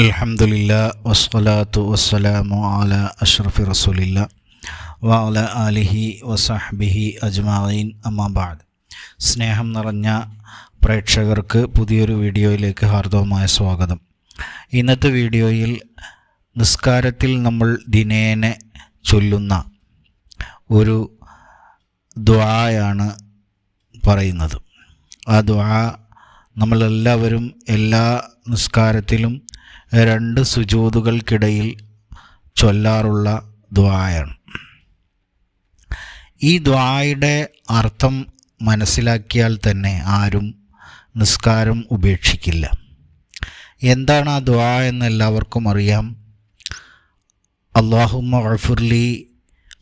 അൽഹംദുലില്ല വസ്സലാത്തു വസ്സലാമു അല അഷ്റഫി റസൂലില്ല വാല ആലിഹി വസഹ്ബിഹി അജ്മായിൻ അമ്മാബാദ് സ്നേഹം നിറഞ്ഞ പ്രേക്ഷകർക്ക് പുതിയൊരു വീഡിയോയിലേക്ക് ഹാർദവമായ സ്വാഗതം. ഇന്നത്തെ വീഡിയോയിൽ നിസ്കാരത്തിൽ നമ്മൾ ദിനേനെ ചൊല്ലുന്ന ഒരു ദ്വായാണ് പറയുന്നത്. ആ ദ്വാ നമ്മളെല്ലാവരും എല്ലാ നിസ്കാരത്തിലും രണ്ട് സുജൂതുകൾക്കിടയിൽ ചൊല്ലാറുള്ള ദ്വായാണ്. ഈ ദ്വായുടെ അർത്ഥം മനസ്സിലാക്കിയാൽ തന്നെ ആരും നിസ്കാരം ഉപേക്ഷിക്കില്ല. എന്താണ് ആ ദ്വാ എന്ന് എല്ലാവർക്കും അറിയാം. അള്ളാഹുമ്മ ഗഫുർലി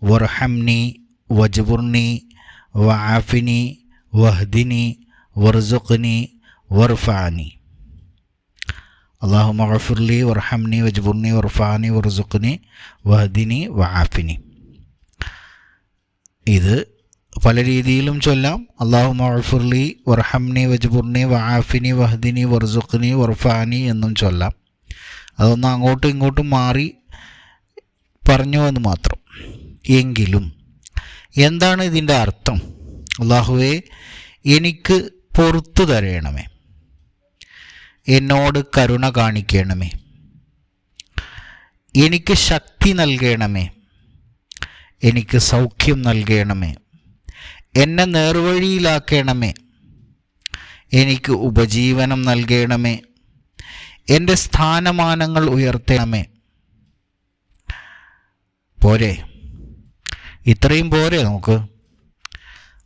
വർഹംനി വജ്ബുർനി വആഫിനി വഹ്ദിനി വർസുഖ്നി വർഫാനി. അള്ളാഹു മഹഫുർലി വർഹംനി വജ്ബുർണി വർഫാനി വർസുഖ്നി വഹദിനി വഹാഫിനി ഇത് പല രീതിയിലും ചൊല്ലാം. അള്ളാഹു മഹഫുർലി വർഹംനി വജ്ബുർണി വഹാഫിനി വഹദിനി വർസുഖ്നി വർഫാനി എന്നും ചൊല്ലാം. അതൊന്ന് അങ്ങോട്ടും ഇങ്ങോട്ടും മാറി പറഞ്ഞു എന്ന് മാത്രം. എങ്കിലും എന്താണ് ഇതിന്റെ അർത്ഥം? അള്ളാഹുവെ എനിക്ക് പുറത്തു തരയണമേ. എന്നോട് കരുണ കാണിക്കണമേ. എനിക്ക് ശക്തി നൽകണമേ. എനിക്ക് സൗഖ്യം നൽകണമേ. എന്നെ നേർവഴിയിലാക്കണമേ. എനിക്ക് ഉപജീവനം നൽകണമേ. എന്റെ സ്ഥാനമാനങ്ങൾ ഉയർത്തണമേ. പോരെ. ഇത്രയും പോരെ നമുക്ക്.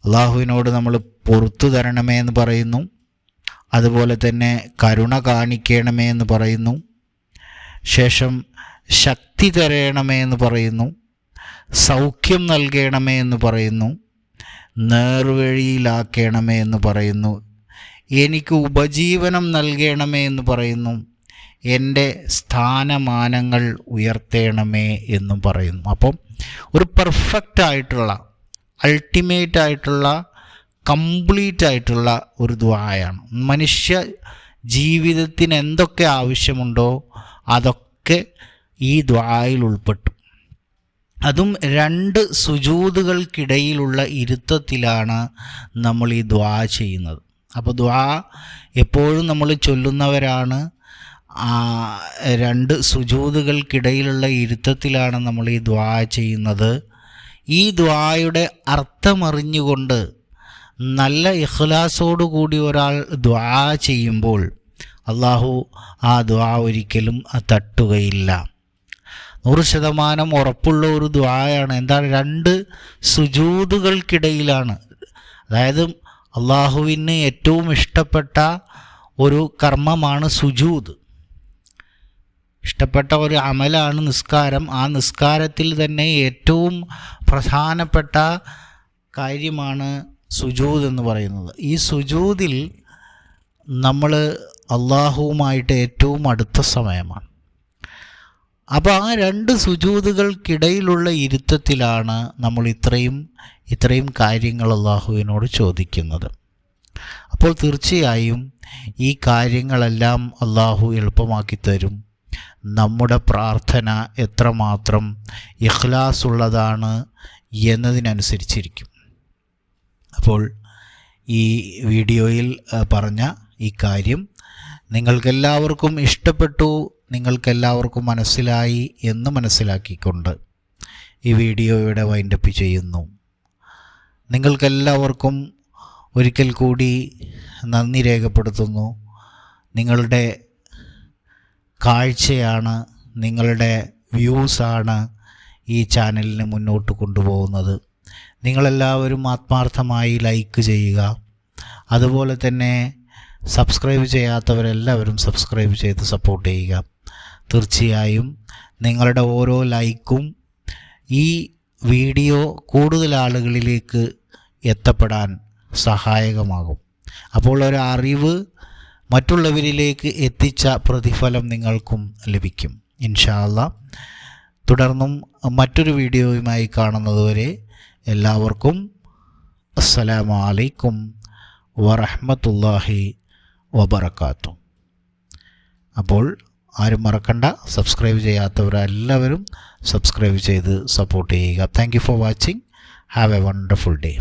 അള്ളാഹുവിനോട് നമ്മൾ പുറത്തു തരണമേ എന്ന് പറയുന്നു. അതുപോലെ തന്നെ കരുണ കാണിക്കണമേ എന്ന് പറയുന്നു. ശേഷം ശക്തി തരയണമേ എന്ന് പറയുന്നു. സൗഖ്യം നൽകണമേ എന്ന് പറയുന്നു. നേർവഴിയിലാക്കണമേ എന്ന് പറയുന്നു. എനിക്ക് ഉപജീവനം നൽകണമേ എന്ന് പറയുന്നു. എന്റെ സ്ഥാനമാനങ്ങൾ ഉയർത്തേണമേ എന്നും പറയുന്നു. അപ്പം ഒരു പെർഫെക്റ്റ് ആയിട്ടുള്ള അൾട്ടിമേറ്റ് ആയിട്ടുള്ള കംപ്ലീറ്റ് ആയിട്ടുള്ള ഒരു ദ്വായാണ് മനുഷ്യ ജീവിതത്തിന് എന്തൊക്കെ ആവശ്യമുണ്ടോ അതൊക്കെ ഈ ദ്വായിൽ ഉൾപ്പെട്ടു. അതും രണ്ട് സുജൂതുകൾക്കിടയിലുള്ള ഇരുത്തത്തിലാണ് നമ്മൾ ഈ ദ്വാ ചെയ്യുന്നത്. അപ്പോൾ ദ്വാ എപ്പോഴും നമ്മൾ ചൊല്ലുന്നവരാണ്. രണ്ട് സുജൂതുകൾക്കിടയിലുള്ള ഇരുത്തത്തിലാണ് നമ്മൾ ഈ ദ്വാ ചെയ്യുന്നത്. ഈ ദ്വായുടെ അർത്ഥമറിഞ്ഞുകൊണ്ട് നല്ല ഇഖ്ലാസോടുകൂടി ഒരാൾ ദ്വാ ചെയ്യുമ്പോൾ അള്ളാഹു ആ ദ്വാ ഒരിക്കലും തട്ടുകയില്ല. നൂറ് ശതമാനം ഉറപ്പുള്ള ഒരു ദ്വായാണ് എന്താണ്? രണ്ട് സുജൂതുകൾക്കിടയിലാണ്. അതായത് അള്ളാഹുവിന് ഏറ്റവും ഇഷ്ടപ്പെട്ട ഒരു കർമ്മമാണ് സുജൂത് ഇഷ്ടപ്പെട്ട ഒരു അമലാണ് നിസ്കാരം. ആ നിസ്കാരത്തിൽ തന്നെ ഏറ്റവും പ്രധാനപ്പെട്ട കാര്യമാണ് സുജൂദ് എന്ന് പറയുന്നത്. ഈ സുജൂദിൽ നമ്മൾ അള്ളാഹുവുമായിട്ട് ഏറ്റവും അടുത്ത സമയമാണ്. അപ്പോൾ ആ രണ്ട് സുജൂതുകൾക്കിടയിലുള്ള ഇരുത്തത്തിലാണ് നമ്മൾ ഇത്രയും ഇത്രയും കാര്യങ്ങൾ അള്ളാഹുവിനോട് ചോദിക്കുന്നത്. അപ്പോൾ തീർച്ചയായും ഈ കാര്യങ്ങളെല്ലാം അള്ളാഹു എളുപ്പമാക്കി തരും. നമ്മുടെ പ്രാർത്ഥന എത്രമാത്രം ഇഖ്ലാസ് ഉള്ളതാണ് എന്നതിനനുസരിച്ചിരിക്കും. അപ്പോൾ ഈ വീഡിയോയിൽ പറഞ്ഞ ഈ കാര്യം നിങ്ങൾക്കെല്ലാവർക്കും ഇഷ്ടപ്പെട്ടു നിങ്ങൾക്കെല്ലാവർക്കും മനസ്സിലായി എന്ന് മനസ്സിലാക്കിക്കൊണ്ട് ഈ വീഡിയോ വീഡിയോയുടെ വൈൻഡപ്പ് ചെയ്യുന്നു. നിങ്ങൾക്കെല്ലാവർക്കും ഒരിക്കൽ കൂടി നന്ദി രേഖപ്പെടുത്തുന്നു. നിങ്ങളുടെ കാഴ്ചയാണ് നിങ്ങളുടെ വ്യൂസാണ് ഈ ചാനലിനെ മുന്നോട്ട് കൊണ്ടുപോകുന്നത്. നിങ്ങളെല്ലാവരും ആത്മാർത്ഥമായി ലൈക്ക് ചെയ്യുക. അതുപോലെ തന്നെ സബ്സ്ക്രൈബ് ചെയ്യാത്തവരെല്ലാവരും സബ്സ്ക്രൈബ് ചെയ്ത് സപ്പോർട്ട് ചെയ്യുക. തീർച്ചയായും നിങ്ങളുടെ ഓരോ ലൈക്കും ഈ വീഡിയോ കൂടുതൽ ആളുകളിലേക്ക് എത്തപ്പെടാൻ സഹായകമാകും. അപ്പോൾ ഒരു അറിവ് മറ്റുള്ളവരിലേക്ക് എത്തിച്ച പ്രതിഫലം നിങ്ങൾക്കും ലഭിക്കും. ഇൻഷാല്ല തുടർന്നും മറ്റൊരു വീഡിയോയുമായി കാണുന്നതുവരെ എല്ലാവർക്കും അസ്സലാമു അലൈക്കും വറഹ്മത്തുള്ളാഹി വബർക്കാത്തു അപ്പോൾ ആരും മറക്കണ്ട സബ്സ്ക്രൈബ് ചെയ്യാത്തവരെല്ലാവരും സബ്സ്ക്രൈബ് ചെയ്ത് സപ്പോർട്ട് ചെയ്യുക. Thank for watching have a wonderful day